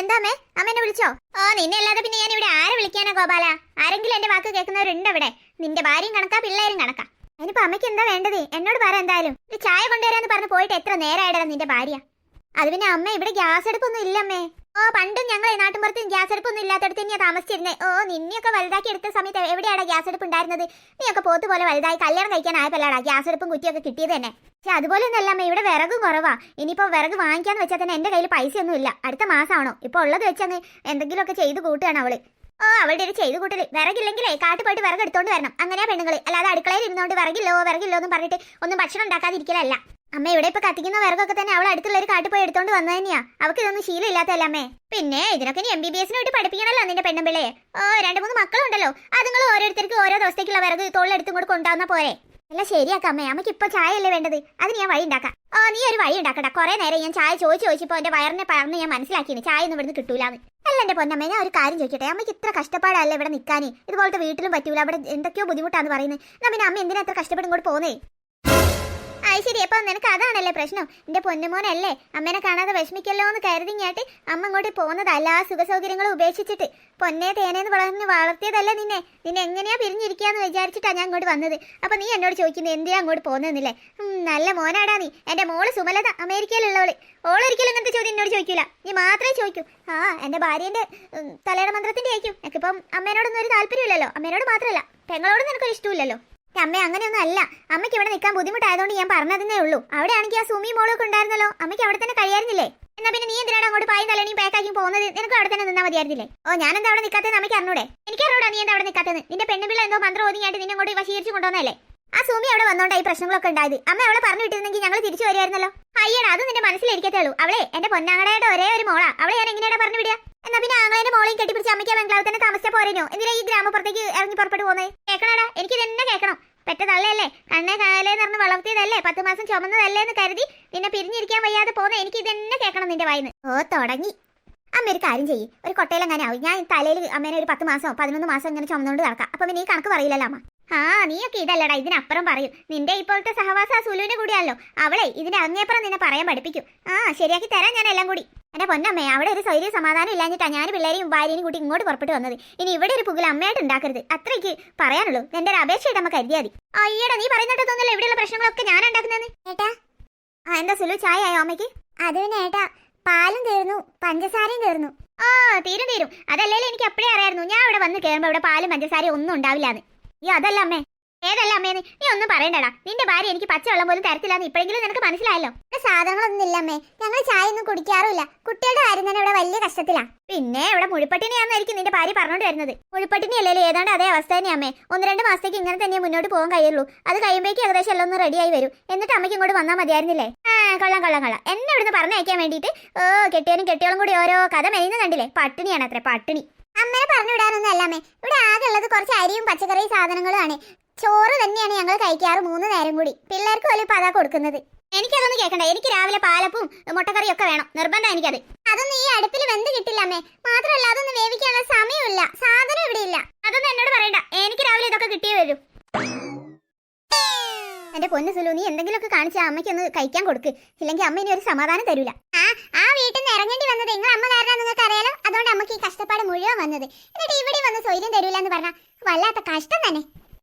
എന്താമേ അമ്മ? എന്നെ വിളിച്ചോ? ഓ നിന്നെ അല്ലാതെ പിന്നെ ഞാൻ ഇവിടെ ആരെ വിളിക്കാനാ ഗോപാല? ആരെങ്കിലും എന്റെ വാക്ക് കേൾക്കുന്നവരുണ്ട് അവിടെ. നിന്റെ ഭാര്യയും കണക്കാ പിള്ളേരും കണക്കാ. അതിനിപ്പോ അമ്മയ്ക്ക് എന്താ വേണ്ടത്? എന്നോട് പറ എന്തായാലും. ചായ കൊണ്ടുവരാന്ന് പറഞ്ഞ് പോയിട്ട് എത്ര നേരമായിടാ നിന്റെ ഭാര്യ. അത് പിന്നെ അമ്മ ഇവിടെ ഗ്യാസ് അടുപ്പൊന്നും ഇല്ലമ്മേ ഓ പണ്ടും ഞങ്ങൾ നാട്ടിൻപുറത്ത് ഗ്യാസ് അടുപ്പൊന്നും ഇല്ലാത്തടത്ത് തന്നെയാ താമസിച്ചിരുന്നേ. ഓ നിന്നെയൊക്കെ വലുതാക്കി എടുത്ത സമയത്ത് എവിടെയാടാ ഗ്യാസ് അടുപ്പ് ഉണ്ടായിരുന്നത്? നീയൊക്കെ പോത്ത് പോലെ വലുതായി കല്യാണം കഴിക്കാൻ ആയപ്പോഴാടാ ഗ്യാസ് അടുപ്പും കുറ്റിയൊക്കെ കിട്ടിയത് തന്നെ. പക്ഷെ അതുപോലെ ഒന്നല്ല അമ്മ ഇവിടെ വിറകും കുറവാ. ഇനിയിപ്പോ വിറക് വാങ്ങിക്കാന്ന് വെച്ചാൽ തന്നെ എന്റെ കയ്യിൽ പൈസ ഒന്നും ഇല്ല അടുത്ത മാസമാണോ. ഇപ്പൊ ഉള്ളത് വെച്ചങ്ങ് എന്തെങ്കിലുമൊക്കെ ചെയ്ത് കൂട്ടുകയാണ് അവൾ. ഓ അവളുടെ ഒരു ചെയ്ത് കൂട്ടൽ. വിറകില്ലെങ്കിലേ കാട്ടു പോയിട്ട് വിറക് എടുത്തോണ്ട് വരണം. അങ്ങനെയാ പെണ്ണുങ്ങൾ അല്ലാതെ അടുക്കളയിൽ ഇരുന്നോണ്ട് വിറകില്ലോ വിറകില്ലോ എന്ന് പറഞ്ഞിട്ട് ഒന്നും ഭക്ഷണം ഉണ്ടാക്കാതിരിക്കലല്ല. അമ്മ ഇവിടെ ഇപ്പൊ കത്തിക്കുന്ന വിറകൊക്കെ തന്നെ അവൾ അടുത്തുള്ള ഒരു കാട്ടിൽ പോയി എടുത്തോണ്ട് വന്നു തന്നെയാ. അവൾക്ക് ഇതൊന്നും ശീലമില്ലാത്തല്ല അമ്മേ? പിന്നെ ഇതിനൊക്കെ നീ എം ബി ബി എസിന് വേണ്ടി പഠിപ്പിക്കണല്ലോ നിന്റെ പെണ്ണുമ്പിള്ളയെ. ഓ രണ്ട് മൂന്ന് മക്കളുണ്ടല്ലോ. അതുങ്ങൾ ഓരോരുത്തർക്ക് ഓരോ ദിവസത്തേക്കുള്ള വിറക് തോളിലെടുത്തും കൂടെ കൊണ്ടുവന്ന പോരെ. അല്ല ശരിയാക്കാം അമ്മേ. അമ്മയ്ക്ക് ഇപ്പൊ ചായ അല്ലേ വേണ്ടത്? അതിന് ഞാൻ വഴി ഉണ്ടാക്കാം. ഓ നീ ഒരു വഴി ഉണ്ടാക്കട്ടെ കുറെ നേരം ഞാൻ ചായ ചോദിച്ചു ചോദിച്ചപ്പോ എന്റെ വയറിനെ പറഞ്ഞ് ഞാൻ മനസ്സിലാക്കിയാണ് ചായ ഒന്നും ഇവിടുന്ന് കിട്ടൂലാന്ന്. അല്ല എന്റെ പൊന്നമ്മേ ഞാൻ ഒരു കാര്യം ചോദിക്കട്ടെ? അമ്മയ്ക്ക് ഇത്ര കഷ്ടപ്പാടല്ലേ ഇവിടെ നിൽക്കാൻ ഇതുപോലത്തെ വീട്ടിലും പറ്റൂല. അവിടെ എന്തൊക്കെയോ ബുദ്ധിമുട്ടാന്ന് പറയുന്നത് പിന്നെ അമ്മ എന്തിനാ എത്ര കഷ്ടപ്പെട്ട് ഇങ്ങോട്ട് പോന്നേ? ശരി അപ്പൊ നിനക്ക് അതാണല്ലേ പ്രശ്നം? എന്റെ പൊന്നുമോനല്ലേ അമ്മേനെ കാണാതെ വിഷമിക്കല്ലോ എന്ന് കരുതി ഞാട്ടി അമ്മ ഇങ്ങോട്ട് പോകുന്നത് എല്ലാ സുഖ സൗകര്യങ്ങളും ഉപേക്ഷിച്ചിട്ട്. പൊന്നെ തേനേന്ന് വളർന്ന് വളർത്തിയതല്ലേ നിന്നെ. നിന്നെ എങ്ങനെയാ പിരിഞ്ഞിരിക്കാന്ന് വിചാരിച്ചിട്ടാ ഞാൻ ഇങ്ങോട്ട് വന്നത്. അപ്പൊ നീ എന്നോട് ചോദിക്കുന്നത് എന്തിനാ അങ്ങോട്ട് പോകുന്നതെന്നില്ലേ? നല്ല മോനാടാ നീ. എന്റെ മോൾ സുമലത അമേരിക്കയിലുള്ളവൾ. ഓളൊരിക്കലും ഇങ്ങനത്തെ ചോദ്യം എന്നോട് ചോദിക്കൂല. നീ മാത്രമേ ചോദിക്കൂ. ആ എന്റെ ഭാര്യന്റെ തലയുടെ മന്ത്രത്തിന്റെ ആയിരിക്കും എനിക്കിപ്പം അമ്മേനോടൊന്നും ഒരു താല്പര്യമില്ലല്ലോ. അമ്മേനോട് മാത്രമല്ല. പെങ്ങളോട് നിനക്കൊരു ഇഷ്ടമില്ലല്ലോ അമ്മ അങ്ങനെയൊന്നും അല്ല. അമ്മയ്ക്ക് ഇവിടെ നിൽക്കാൻ ബുദ്ധിമുട്ടായതുകൊണ്ട് ഞാൻ പറഞ്ഞതേ ഉള്ളൂ. അവിടെ ആണെങ്കിൽ ആ സുമി മോളൊക്കെ ഉണ്ടായിരുന്നല്ലോ. അമ്മയ്ക്ക് അവിടെ തന്നെ കഴിയായിരുന്നില്ലേ? എന്നാ പിന്നെ നീ എന്തിനാണ് അങ്ങോട്ട് പായും പാക്ക് പാക്കാക്കി പോകുന്നത്? നിനക്ക് അവിടെ തന്നെ നിന്നാൽ മതിയായിരുന്നില്ലേ? ഓ ഞാൻ എന്താ അവിടെ നിൽക്കാത്തത് അമ്മയ്ക്ക് അറിഞ്ഞൂടെ? എനിക്ക് അറിഞ്ഞൂടാ നീ എന്താ അവിടെ നിൽക്കാത്തത് നിന്റെ പെണ്ണുപിള്ള എന്തോ മന്ത്രം ഓതിയായിട്ട് നിന്നെ അങ്ങോട്ട് വശീകരിച്ചു കൊണ്ടുവന്നല്ലേ ആ സുമി അവിടെ വന്നോണ്ടാ ഈ പ്രശ്നങ്ങളൊക്കെ ഉണ്ടായത്. അമ്മ അവളെ പറഞ്ഞു വിട്ടിരുന്നെങ്കിൽ ഞങ്ങൾ തിരിച്ചു വരുമായിരുന്നല്ലോ. അയ്യടാ അത് നിന്റെ മനസ്സിലിരിക്കത്തേ ഉള്ളൂ. അവളെ എന്റെ പൊന്നാങ്ങടയുടെ ഒരേ ഒരു മോളാ. അവളെ ഞാൻ എങ്ങനെയാണ് പറഞ്ഞു വിടുക? എന്നാ പിന്നെ ആങ്ങളേന്റെ മോളെയും കെട്ടിപ്പിടിച്ച് അമ്മയ്ക്ക് ബംഗ്ലാവ് തന്നെ താമസിച്ച പോരേനോ? എന്തിനാ ഈ ഗ്രാമപ്പുറത്തേക്ക് ഇറങ്ങി പുറപ്പെട്ടു പോന്നെ? കേൾക്കണടാ എനിക്ക് തന്നെ കേൾക്കണം പെറ്റ തള്ളയല്ലേ കണ്ണേ കാലേന്ന് പറഞ്ഞ് വളർത്തിയതല്ലേ? പത്ത് മാസം ചുമന്നതല്ലേ എന്ന് കരുതി നിന്നെ പിരിഞ്ഞിരിക്കാൻ വയ്യാതെ പോകുന്ന എനിക്ക് ഇതന്നെ കേൾക്കണം നിന്റെ വായിന്ന്. ഓ തുടങ്ങി. അമ്മ ഒരു കാര്യം ചെയ്യും. ഒരു കൊട്ടയിലെങ്ങനെ ആവും. ഞാൻ തലയിൽ അമ്മേനെ ഒരു പത്ത് മാസം പതിനൊന്ന് മാസം ഇങ്ങനെ ചുമന്നുകൊണ്ട് നടക്കാം. അപ്പൊ പിന്നെ ഈ കണക്ക് പറയില്ലല്ലോ അമ്മ. ആ നീയൊക്കെ ഇതല്ലടാ ഇതിനപ്പുറം പറയും. നിന്റെ ഇപ്പോഴത്തെ സഹവാസ സുലുവിന് കൂടിയാണല്ലോ. അവളെ ഇതിന്റെ അങ്ങേപ്പുറം നിന്നെ പറയാൻ പഠിപ്പിക്കും. ആ ശരിയാക്കി തരാം ഞാൻ എല്ലാം കൂടി. എന്റെ പൊന്നമ്മേ അവിടെ ഒരു സ്വൈര്യ സമാധാനം ഇല്ലാഞ്ഞിട്ടാ ഞാൻ പിള്ളേരെയും ഭാര്യയും കൂടി ഇങ്ങോട്ട് പുറപ്പെട്ടു വന്നത്. ഇനി ഇവിടെ ഒരു പുകിൽ അമ്മയായിട്ട് ഉണ്ടാക്കരുത്. അത്രയ്ക്ക് പറയാനുള്ളൂ. എന്റെ ഒരു അപേക്ഷയായിട്ട് അമ്മ കരുതിയാൽ മതി. അയ്യടാ നീ പറയുന്നിട്ടൊന്നുമല്ല ഇവിടെയുള്ള പ്രശ്നങ്ങളൊക്കെ ഞാൻ ഉണ്ടാക്കുന്നതെന്ന്. ഏട്ടാ. ആ എന്താ സുലു ചായ ആയോ അമ്മയ്ക്ക്? അത് പിന്നെ ഏട്ടാ പാലും തീർന്നു പഞ്ചസാരയും തീർന്നു ആ തീരും തീരും. അതല്ലേ എനിക്ക് അപ്പോഴേ അറിയായിരുന്നു. ഞാൻ ഇവിടെ വന്ന് കയറുമ്പോൾ ഇവിടെ പാലും പഞ്ചസാരയും ഒന്നും ഉണ്ടാവില്ലാന്ന്. ഈ അതല്ല അമ്മേ. ഏതല്ല അമ്മേ നീ? ഒന്നും പറയണ്ടടാ. നിന്റെ ഭാര്യ എനിക്ക് പച്ചവെള്ളം പോലും തരത്തില്ലാന്ന് ഇപ്പോഴെങ്കിലും നിനക്ക് മനസ്സിലായല്ലോ? സാധനങ്ങളൊന്നും ഇല്ല അമ്മേ. ഞങ്ങൾ ചായ ഒന്നും കുടിക്കാറുമില്ല. കുട്ടികളുടെ കാര്യം തന്നെ ഇവിടെ വലിയ കഷ്ടത്തിലാ. പിന്നെ ഇവിടെ മുഴുപ്പട്ടിനെയാന്നായിരിക്കും നിന്റെ ഭാര്യ പറഞ്ഞോണ്ട് വരുന്നത്. മുഴുപ്പട്ടിനി അല്ലല്ലോ? ഏതാണ്ട് അതേ അവസ്ഥ തന്നെ അമ്മേ. ഒന്ന് രണ്ട് മാസത്തേക്ക് ഇങ്ങനെ തന്നെ മുന്നോട്ട് പോകാൻ കഴിയുള്ളൂ. അത് കഴിയുമ്പോഴേക്കും ഏകദേശം എല്ലാം ഒന്ന് റെഡിയായി വരും. എന്നിട്ട് അമ്മയ്ക്ക് ഇങ്ങോട്ട് വന്നാൽ മതിയായിരുന്നില്ലേ? ആ കൊള്ളാം കൊള്ളാം കൊള്ളാം. എന്നെ ഇവിടുന്ന് പറഞ്ഞയക്കാൻ വേണ്ടിയിട്ട് ഓ കെട്ടിയവനും കെട്ടിയോളും കൂടി ഓരോ കഥ മെയ്യുന്ന കണ്ടില്ലേ? പട്ടിണിയാണ് അത്ര പട്ടിണി. അമ്മയെ പറഞ്ഞു വിടാനൊന്നും അല്ല ഇവിടെ ആകെ ഉള്ളത് കുറച്ച് അരിയും പച്ചക്കറി സാധനങ്ങളുമാണ് ചോറ് തന്നെയാണ് ഞങ്ങൾ കഴിക്കാറ് മൂന്ന് നേരം കൂടി. പിള്ളേർക്ക് പോലും ഇപ്പൊ കൊടുക്കുന്നത്. എനിക്കതൊന്നും കേൾക്കണ്ട എനിക്ക് രാവിലെ പാലപ്പും മുട്ടക്കറിയും ഒക്കെ വേണം. നിർബന്ധം എനിക്കത്. അതൊന്നും ഈ അടുപ്പിൽ വെന്ത് കിട്ടില്ല അമ്മേ. മാത്രമല്ല അതൊന്നും വേവിക്കാനുള്ള സമയമില്ല സാധനം ഇവിടെ ഇല്ല. അതൊന്നും എന്നോട് പറയണ്ട. എനിക്ക് രാവിലെ ഇതൊക്കെ കിട്ടിയേ വരൂ. എന്റെ പൊന്നു സുലു നീ എന്തെങ്കിലുമൊക്കെ കാണിച്ച അമ്മയ്ക്ക് ഒന്ന് കഴിക്കാൻ കൊടുക്ക്. ഇല്ലെങ്കിൽ അമ്മ ഇനി ഒരു സമാധാനം തരൂല. ആ ആ വീട്ടിൽ നിന്ന് ഇറങ്ങേണ്ടി വന്നത് നിങ്ങൾ അമ്മ കാരണം നിങ്ങൾക്ക് അറിയാലോ അമ്മയ്ക്ക് ഈ കഷ്ടപ്പാട് മുഴുവൻ വന്നത്. എന്നിട്ട് ഇവിടെ വന്ന് സ്വൈര്യം തരൂല എന്ന് പറഞ്ഞാൽ വല്ലാത്ത കഷ്ടം തന്നെ.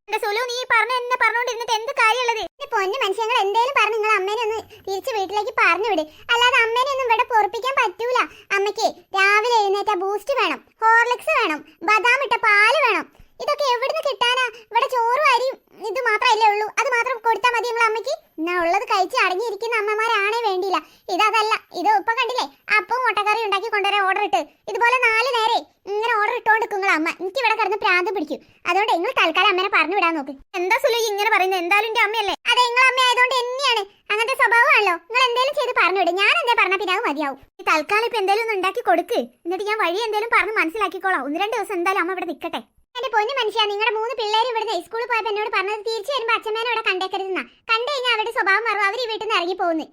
എന്റെ സുലു നീ പറഞ്ഞ എന്നെ പറഞ്ഞോണ്ടിരുന്നിട്ട് എന്ത് കാര്യമുള്ളത്? പൊന്നു മനുഷ്യങ്ങൾ എന്തേലും പറഞ്ഞ് നിങ്ങൾ അമ്മേനെ ഒന്ന് തിരിച്ച് വീട്ടിലേക്ക് പറഞ്ഞു വിട് അല്ലാതെ അമ്മേനെ ഒന്നും ഇവിടെ പൊറപ്പിക്കാൻ പറ്റൂല. അമ്മയ്ക്ക് രാവിലെ എഴുന്നേറ്റ ബൂസ്റ്റ് വേണം ഹോർലിക്സ് വേണം ബദാം ഇട്ട പാൽ വേണം. ഇതൊക്കെ എവിടുന്ന് കിട്ടാനാ? ഇവിടെ ചോറും അരിയും ഇത് മാത്രമല്ലേ ഉള്ളൂ. അത് മാത്രം കൊടുത്താൽ മതി നമ്മളെ അമ്മയ്ക്ക്. എന്നാ ഉള്ളത് കഴിച്ച് അടങ്ങിയിരിക്കുന്ന അമ്മമാരാണേ വേണ്ടിയില്ല. ഇതല്ല ഇത് ഇപ്പൊ കണ്ടില്ലേ? അപ്പം മുട്ടക്കറി ഉണ്ടാക്കി കൊണ്ടുവരാൻ ഓർഡർ ഇട്ട്. ഇതുപോലെ നാല് നേരെ ഇങ്ങനെ ഓർഡർ ഇട്ടോണ്ട് നിങ്ങളെ അമ്മ. എനിക്ക് ഇവിടെ കിടന്ന് പ്രാന്ത് പിടിക്കും. അതുകൊണ്ട് നിങ്ങൾ തൽക്കാലം അമ്മനെ പറഞ്ഞു വിടാൻ നോക്ക്. എന്താ സുലു ഇങ്ങനെ പറയുന്നത്? എന്തായാലും എന്റെ അമ്മയല്ലേ? അതെ നിങ്ങൾ അമ്മ ആയതുകൊണ്ട് എന്നെയാണ് അങ്ങനത്തെ സ്വഭാവമാണല്ലോ. നിങ്ങൾ എന്തെങ്കിലും ചെയ്ത് പറഞ്ഞു വിടും ഞാൻ എന്താ പറഞ്ഞാൽ പിന്നെ അത് മതിയാവും. ഈ തൽക്കാലം ഇപ്പൊ എന്തെങ്കിലും ഒന്ന് ഉണ്ടാക്കി കൊടുക്ക്. എന്നിട്ട് ഞാൻ വഴി എന്തെങ്കിലും പറഞ്ഞ് മനസ്സിലാക്കിക്കോളാം. ഒന്ന് രണ്ട് ദിവസം എന്തായാലും അമ്മ ഇവിടെ നിൽക്കട്ടെ. എന്റെ പൊന്നു മനുഷ്യ നിങ്ങളുടെ മൂന്ന് പിള്ളേരും ഇവിടുന്ന് സ്കൂളിൽ പോയപ്പോ എന്നോട് പറഞ്ഞത് തിരിച്ചു വരുമ്പോ അച്ഛമ്മേനെ അവിടെ കണ്ടേക്കരുതെന്നാ. കണ്ടു കഴിഞ്ഞാൽ അവരുടെ സ്വഭാവം മാറും. അവർ ഈ വീട്ടിൽ നിന്ന് ഇറങ്ങി പോകുന്നു.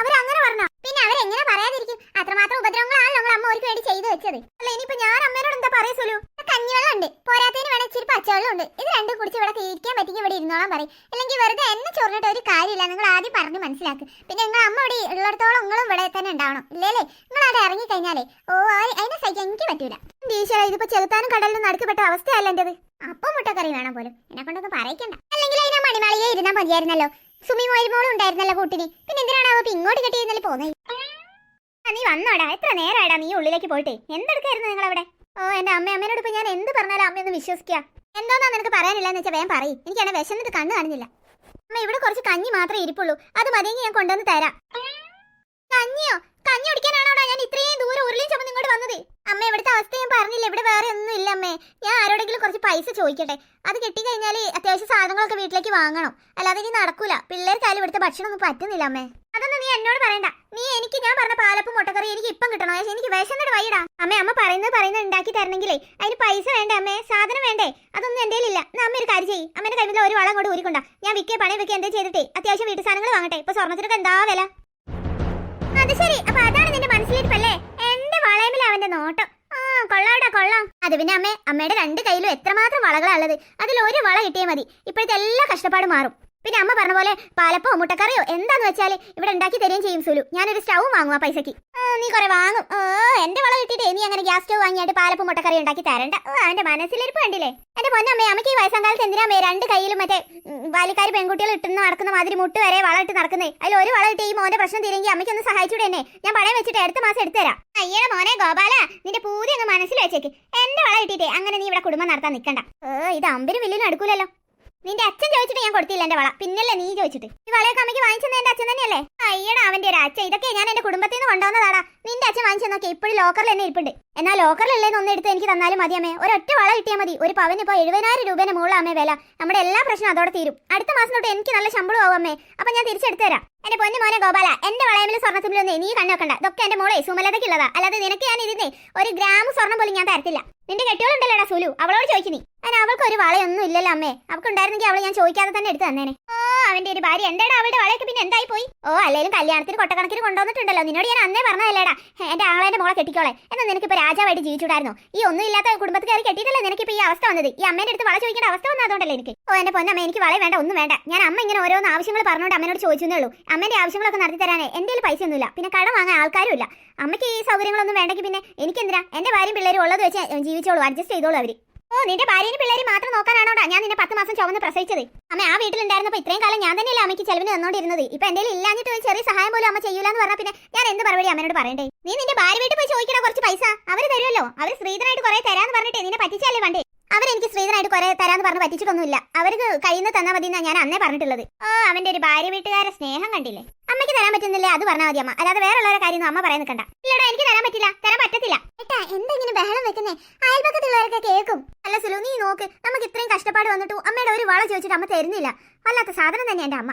അവരങ്ങനെ പറഞ്ഞോ? പിന്നെ അവർ എങ്ങനെ പറയാതിരിക്കും? അത്രമാത്രം ഉപദ്രവങ്ങളാണല്ലോ നിങ്ങൾ അമ്മ അവർക്ക് വേണ്ടി ചെയ്തു വെച്ചത്. അല്ല ഇനിയിപ്പോ ഞാൻ അമ്മേനോട് എന്താ പറയാ സുലു? കഞ്ഞിവെള്ളം ഉണ്ട് പോരാത്തതിന് വേണേ ഇച്ചിരി പച്ചവെള്ളം ഉണ്ട് ഇത് രണ്ടും കുടിച്ച് ഇവിടെ ഇരിക്കാൻ പറ്റിയെങ്കിൽ ഇവിടെ ഇരുന്നോളാൻ പറയും. അല്ലെങ്കിൽ വെറുതെ എന്നെ ചൊറിഞ്ഞിട്ട് ഒരു കാര്യമില്ല. നിങ്ങൾ ആദ്യം പറഞ്ഞ് മനസ്സിലാക്ക്. പിന്നെ നിങ്ങൾ അമ്മ ഇവിടെ ഉള്ളിടത്തോളം നിങ്ങളും ഇവിടെ തന്നെ ഉണ്ടാവണം. ഇല്ലേലേ നിങ്ങൾ അവിടെ ഇറങ്ങി കഴിഞ്ഞാലേ ഓ അതിനെ സഹിക്കാൻ എനിക്ക് പറ്റൂല. ഈശ്വര ഇതിപ്പോ ചെറുത്താനും കടലിലും നടുക്കപ്പെട്ട അവസ്ഥയല്ല എന്റേത്? അപ്പം മുട്ടക്കറി വേണം പോലും. എന്നെ കൊണ്ടൊന്നും പറയിക്കണ്ട. അല്ലെങ്കിൽ അതിനാ മണിമാളിയെ ഇരുന്നാൽ മതിയായിരുന്നല്ലോ. സുമി മൊയ്മോളും ഉണ്ടായിരുന്നല്ലോ കൂട്ടിന്. പിന്നെ എന്തിനാണ് അവ ഇങ്ങോട്ട് കെട്ടിയിരുന്നല്ലേ പോകുന്നത് നീ വന്നോടാ. എത്ര നേരമായിടാ നീ ഉള്ളിലേക്ക് പോയിട്ടേ. എന്തെടുക്കായിരുന്നു നിങ്ങൾ അവിടെ ഓ എന്റെ അമ്മ അമ്മേനോട് ഇപ്പൊ ഞാൻ എന്ത് പറഞ്ഞാലും അമ്മയൊന്ന് വിശ്വസിക്കുക. എന്തോന്നാ നിനക്ക് പറയാനില്ലെന്ന് വെച്ചാൽ വേഗം പറയും. എനിക്ക് എന്നെ വിശന്നിട്ട് കണ്ണു കാണുന്നില്ല അമ്മ ഇവിടെ കുറച്ച് കഞ്ഞി മാത്രമേ ഇരിപ്പുള്ളൂ. അത് മതിയെങ്കിൽ ഞാൻ കൊണ്ടുവന്ന് തരാം. കഞ്ഞിയോ? കഞ്ഞി കുടിക്കാനാണോടാ ഞാൻ ഇത്രയും ദൂരം ഉരുളിയും ചുമന്ന് ഇങ്ങോട്ട് വന്നത്. അമ്മ ഇവിടുത്തെ അവസ്ഥ ഞാൻ പറഞ്ഞില്ല. ഇവിടെ വേറെ ഒന്നും ഇല്ല അമ്മേ. ഞാൻ ആരോടെങ്കിലും കുറച്ച് പൈസ ചോദിക്കട്ടെ? അത് കിട്ടിക്കഴിഞ്ഞാൽ അത്യാവശ്യം സാധനങ്ങളൊക്കെ വീട്ടിലേക്ക് വാങ്ങണം. അല്ലാതെ ഇനി നടക്കൂല. പിള്ളേർക്കായാലും ഇവിടുത്തെ ഭക്ഷണം ഒന്നും പറ്റുന്നില്ല അമ്മേ. അതൊന്നും നീ എന്നോട് പറയണ്ട. നീ എനിക്ക് ഞാൻ പറഞ്ഞ പാലപ്പും മുട്ടക്കറി എനിക്ക് ഇപ്പം കിട്ടണോ. എനിക്ക് വിശന്നിട്ട് വൈകിടാ അമ്മേ അമ്മ പറയുന്നത് പറയുന്നത് ഉണ്ടാക്കി തരണമെങ്കിലേ അതിന് പൈസ വേണ്ടേ അമ്മേ? സാധനം വേണ്ടേ? അതൊന്നും എന്റെ ഇല്ല അമ്മ ഒരു കാര്യം ചെയ്യും. അമ്മേന്റെ കയ്യിൽ ഒരു വളം കൊണ്ട് ഊരിക്കൊണ്ടാ. ഞാൻ വിൽക്കേ പണി വെക്കേ എന്തേ ചെയ്തിട്ടേ. അത്യാവശ്യം വീട്ടു സാധനങ്ങൾ വാങ്ങട്ടെ. ഇപ്പൊ സ്വർണത്തിനൊക്കെ എന്താ വില? അത് ശരി. അപ്പൊ അതാണ് നിന്റെ മനസ്സിലിരിപ്പല്ലേ? എന്റെ വളയമില്ല അവന്റെ നോട്ടം. ആ കൊള്ളാടാ കൊള്ളാം. അത് പിന്നെ അമ്മേ അമ്മയുടെ രണ്ട് കയ്യിലും എത്രമാത്രം വളകളാ ഉള്ളത്? അതിൽ ഒരു വള കിട്ടിയാൽ മതി. ഇപ്പോഴത്തെ എല്ലാ കഷ്ടപ്പാടും മാറും. പിന്നെ അമ്മ പറഞ്ഞ പോലെ പാലപ്പോ മുട്ടക്കറിയോ എന്താന്ന് വെച്ചാൽ ഇവിടെ ഉണ്ടാക്കി തരുകയും ചെയ്യും സുലു. ഞാനൊരു സ്റ്റൗ വാങ്ങും ആ പൈസക്ക്. നീ കുറെ വാങ്ങും. എന്റെ വള കിട്ടിയിട്ട് നീ അങ്ങനെ ഗ്യാസ് സ്റ്റൗ വാങ്ങിയായിട്ട് പാലപ്പം മുട്ടക്കറി ഉണ്ടാക്കി തരണ്ട. ഓ എന്റെ മനസ്സിലിരിപ്പ് കണ്ടില്ലേ? എന്റെ പൊന്നമ്മേ അമ്മയ്ക്ക് ഈ വയസ്സാം കാലത്ത് എന്തിനാമേ രണ്ട് കയ്യിലും മറ്റേ ബാലിക്കാർ പെൺകുട്ടികൾ ഇട്ടുന്ന നടക്കുന്ന മാതിരി മുട്ട് വരെ വളമിട്ട് നടക്കുന്നേ? അതിൽ ഒരു വളം ഇട്ട് ഈ മോന്റെ പ്രശ്നം തീരെങ്കിൽ അമ്മയ്ക്ക് ഒന്ന് സഹായിച്ചൂടെ എന്നെ? ഞാൻ പഴയ വെച്ചിട്ട് അടുത്ത മാസം എടുത്തുതരാം അയ്യടെ മോനെ ഗോപാല നിന്റെ പൂതി അങ്ങ് മനസ്സിൽ വെച്ചേക്ക്. എന്റെ വള ഇട്ടിട്ടേ അങ്ങനെ നീ ഇവിടെ കുടുംബം നടത്താൻ നിൽക്കണ്ട ഇത് അമ്പരും വില്ലിനും അടുക്കൂലല്ലോ നിന്റെ അച്ഛൻ ചോദിച്ചിട്ട് ഞാൻ കൊടുത്തില്ല എന്റെ വള. പിന്നല്ലേ നീ ചോദിച്ചിട്ട് ഈ വളയൊക്കെ അമ്മയ്ക്ക് വാങ്ങിച്ചത് എന്റെ അച്ഛൻ തന്നെയല്ലേ? അയ്യടാ അവന്റെ ഒരു അച്ഛൻ. ഇതൊക്കെ ഞാൻ എന്റെ കുടുംബത്തിൽ നിന്ന് കൊണ്ടുവന്നതാടാ. നിന്റെ അച്ഛൻ വാങ്ങിച്ചെന്നൊക്കെ നോക്കി ഇപ്പോഴും ലോക്കറിൽ തന്നെ ഇരിപ്പുണ്ട്. എന്നാൽ ലോക്കറിലല്ലേന്ന് ഒന്ന് എടുത്ത് എനിക്ക് തന്നാലും മതി അമ്മേ. ഒരൊറ്റ വള കിട്ടിയാൽ മതി. ഒരു പവന് ഇപ്പോൾ എഴുപതിനായിരം രൂപേന്റെ മുകളിൽ അമ്മേ വില. നമ്മുടെ എല്ലാ പ്രശ്നവും അതോടെ തീരും. അടുത്ത മാസം തൊട്ട് എനിക്ക് നല്ല ശമ്പളം ആവും അമ്മേ. അപ്പൊ ഞാൻ തിരിച്ചെടുത്തു തരാം. എന്റെ പൊന്നു മോനെ ഗോപാല എന്റെ വളയമിലും സ്വർണത്തിലൊന്നേ നീ കണ്ണോക്കണ്ട ഇതൊക്കെ എന്റെ മോളെ സുമലതയ്ക്കുള്ളതാ. അല്ലാതെ നിനക്ക് ഞാൻ ഇരുന്നേ ഒരു ഗ്രാം സ്വർണം പോലും ഞാൻ തരത്തില്ല. നിന്റെ കെട്ടിയോളുണ്ടല്ലോടാ സുലു? അവളോട് ചോദിച്ചു നീ. അതിന് അവൾക്ക് ഒരു വളയൊന്നും ഇല്ലല്ലോ അമ്മേ. അവൾക്ക് ഉണ്ടായിരുന്നെങ്കിൽ അവളെ ഞാൻ ചോദിക്കാതെ തന്നെ എടുത്തു തന്നേനെ. ഓ അവന്റെ ഒരു ഭാര്യ. എന്താടാ അവളുടെ വളയൊക്കെ പിന്നെ എന്തായി പോയി? ഓ അല്ലേലും കല്യാണത്തിന് കൊട്ടക്കണക്കിന് കൊണ്ടുവന്നിട്ടുണ്ടല്ലോ. നിന്നോട് ഞാൻ അന്നേ പറഞ്ഞതല്ലേടാ. എന്റെ ആങ്ങളെന്റെ മോളെ കെട്ടിക്കോളെ. എന്നാ നിനക്കിപ്പോ രാജാവായിട്ട് ജീവിച്ചുണ്ടായിരുന്നു ഈ ഒന്നും ഇല്ലാത്ത കുടുംബത്തിൽ കയറി കെട്ടിയിട്ടല്ലേ നിനക്കിപ്പോ ഈ അവസ്ഥ വന്നത്? ഈ അമ്മേന്റെ അടുത്ത് വള ചോദിക്കേണ്ട അവസ്ഥ വന്നതുകൊണ്ടല്ലേ എനിക്ക്? ഓ എന്റെ പൊന്നമ്മ എനിക്ക് വള വേണ്ട ഒന്നും വേണ്ട. ഞാൻ അമ്മ ഇങ്ങനെ ഓരോന്ന് ആവശ്യങ്ങൾ പറഞ്ഞുകൊണ്ട് അമ്മേനോട് ചോദിച്ചേ ഉള്ളൂ. അമ്മേന്റെ ആവശ്യങ്ങളൊക്കെ നടത്തി തരാനേ എന്റെ പൈസ ഒന്നുമില്ല. പിന്നെ കടം വാങ്ങാൻ ആൾക്കാരും ഇല്ല. അമ്മയ്ക്ക് ഈ സൗകര്യങ്ങളൊന്നും വേണ്ടെങ്കിൽ പിന്നെ എനിക്കെന്തിനാ? എന്റെ ഭാര്യയും പിള്ളേരും ഉള്ളത് വെച്ച് ജീവിച്ചോളൂ. അഡ്ജസ്റ്റ് ചെയ്തോളൂ അവർ. ഓ നിന്റെ ഭാര്യയും പിള്ളേരും മാത്രം നിന്നെ ചുവന്ന് പ്രസവിച്ചത്. അമ്മ ആ വീട്ടിലുണ്ടായിരുന്നപ്പോ ഇത്രയും കാലം ഞാൻ തന്നെയല്ലേ അമ്മയ്ക്ക് ചെലവിന് തന്നോണ്ടിരുന്നത്. ഇപ്പൊ എന്തെങ്കിലും ഇല്ലാഞ്ഞിട്ട് ഒരു ചെറിയ സഹായം പോലും അമ്മ ചെയ്യൂലെന്ന് പറഞ്ഞാൽ പിന്നെ ഞാൻ എന്ത് മറുപടി അമ്മയോട് പറയണ്ടേ? നീ നിന്റെ ഭാര്യ വീട്ടിൽ പോയി ചോദിക്കണ കുറച്ച് പൈസ അവർ തരുമല്ലോ. അവർ സ്ത്രീധനായിട്ട് കുറെ തരാന്ന് പറഞ്ഞിട്ട് നിന്നെ പറ്റിച്ചല്ലേ വണ്ടേ അവരെനിക്ക് സ്ത്രീധനായിട്ട് കുറെ തരാന്ന് പറഞ്ഞ് പറ്റിച്ചിട്ടൊന്നുമില്ല. അവർക്ക് കയ്യിൽ നിന്ന് തന്നാ മതി ഞാൻ അന്നേ പറഞ്ഞിട്ടുള്ളത്. ഓ അവന്റെ ഒരു ഭാര്യ വീട്ടുകാരെ സ്നേഹം കണ്ടില്ലേ? അമ്മയ്ക്ക് തരാൻ പറ്റുന്നില്ലേ? അത് പറഞ്ഞാൽ മതി അമ്മ. അല്ലാതെ വേറെ ഉള്ളവരെ കാര്യം അമ്മ പറയാൻ നിൽക്കണ്ട. ഇല്ലടാ എനിക്ക് തരാൻ പറ്റില്ല. തരാൻ പറ്റത്തില്ല. ഏട്ടാ എന്തെങ്കിലും ബഹളം വെക്കുന്നേ? അയൽപക്കത്തുള്ളവരൊക്കെ കേൾക്കും. അല്ല സുലു നീ നോക്ക്. നമുക്ക് ഇത്രയും കഷ്ടപ്പാട് വന്നിട്ടു അമ്മയുടെ ഒരു വള ചോദിച്ചിട്ട് അമ്മ തരുന്നില്ല. വല്ലാത്ത സാധനം തന്നെ എന്റെ അമ്മ.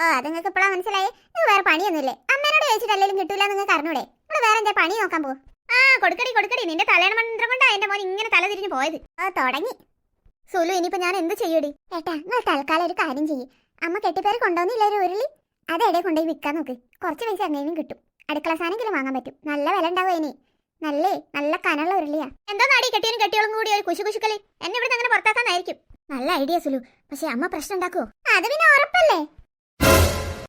ഓ അത് നിങ്ങൾക്ക് ഇപ്പോഴാണ് മനസ്സിലായി. നിങ്ങൾ വേറെ പണിയൊന്നുമില്ലേ? അമ്മേനോട് ചോദിച്ചിട്ടല്ലെങ്കിലും കിട്ടൂല നിങ്ങൾക്ക് അറിഞ്ഞൂടെ? നിങ്ങൾ വേറെ എന്താ പണി നോക്കാൻ പോകും? ആ കൊടുക്കടി കൊടുക്കടി. നിന്റെ തലേണ മന്ത്രം കൊണ്ടാ എന്റെ മോൻ ഇങ്ങനെ തല തിരിഞ്ഞു പോയത്. ഓ തുടങ്ങി. സുലു ഇനിയിപ്പോ ഞാൻ എന്ത് ചെയ്യൂടി? ഏട്ടാ നിങ്ങൾ തൽക്കാലം ഒരു കാര്യം ചെയ്യും. അമ്മ കെട്ടിപ്പേര് കൊണ്ടുവന്നില്ല ഒരു ഉരുളി? അത് എവിടെ കൊണ്ടുപോയി വിൽക്കാൻ നോക്ക്. കുറച്ച് പൈസ എങ്ങനെയും കിട്ടും. അടുക്കള സാധനമെങ്കിലും വാങ്ങാൻ പറ്റും. നല്ല വില ഉണ്ടാവും ഇനി. നല്ലേ? നല്ല കനുള്ള ഉരുളിയാ. എന്താ നാടി കെട്ടിയനും കെട്ടിയോളും കൂടി ഒരു കുശു കുശുക്കളി എന്നെ ഇവിടെ അങ്ങനെ പുറത്താക്കാനായിരിക്കും. നല്ല ഐഡിയ സുലു. പക്ഷെ അമ്മ പ്രശ്നം ഉണ്ടാക്കുവോ? അത് പിന്നെ ഉറപ്പല്ലേ?